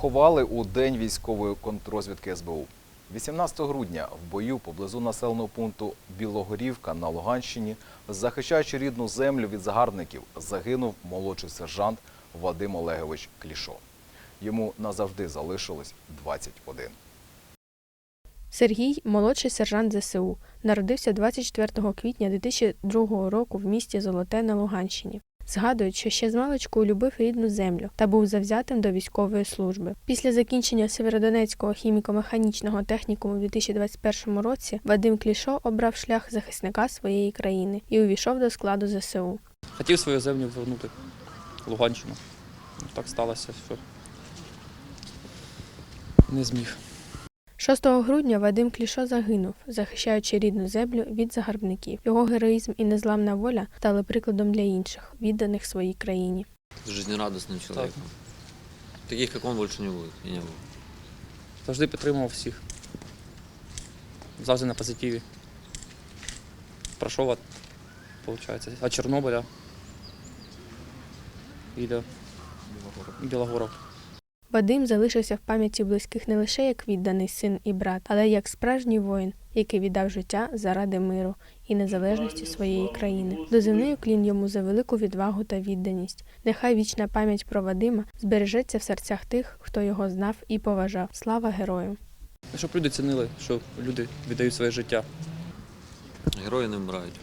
Ховали у день військової контррозвідки СБУ. 18 грудня в бою поблизу населеного пункту Білогорівка на Луганщині, захищаючи рідну землю від загарбників, загинув молодший сержант Вадим Олегович Клішо. Йому назавжди залишилось 21. Сергій, молодший сержант ЗСУ, народився 24 квітня 2002 року в місті Золоте на Луганщині. Згадують, що ще з маличку любив рідну землю та був завзятим до військової служби. Після закінчення Сєвєродонецького хіміко-механічного технікуму у 2021 році Вадим Клішо обрав шлях захисника своєї країни і увійшов до складу ЗСУ. Хотів свою землю повернути Луганщину. Ну, Так сталося, що не зміг. 6 грудня Вадим Клішо загинув, захищаючи рідну землю від загарбників. Його героїзм і незламна воля стали прикладом для інших, відданих своїй країні. жизнерадостным человеком. Таких, как он, больше не будет и не было. Завжди підтримував всіх. Завжди на позитиві. Пройшов виходить, від Чорнобиля і до Білогоров. Вадим залишився в пам'яті близьких не лише як відданий син і брат, але й як справжній воїн, який віддав життя заради миру і незалежності своєї країни. Дозивний клін йому за велику відвагу та відданість. Нехай вічна пам'ять про Вадима збережеться в серцях тих, хто його знав і поважав. Слава герою! Щоб люди цінили, що люди віддають своє життя. Герої не вмирають.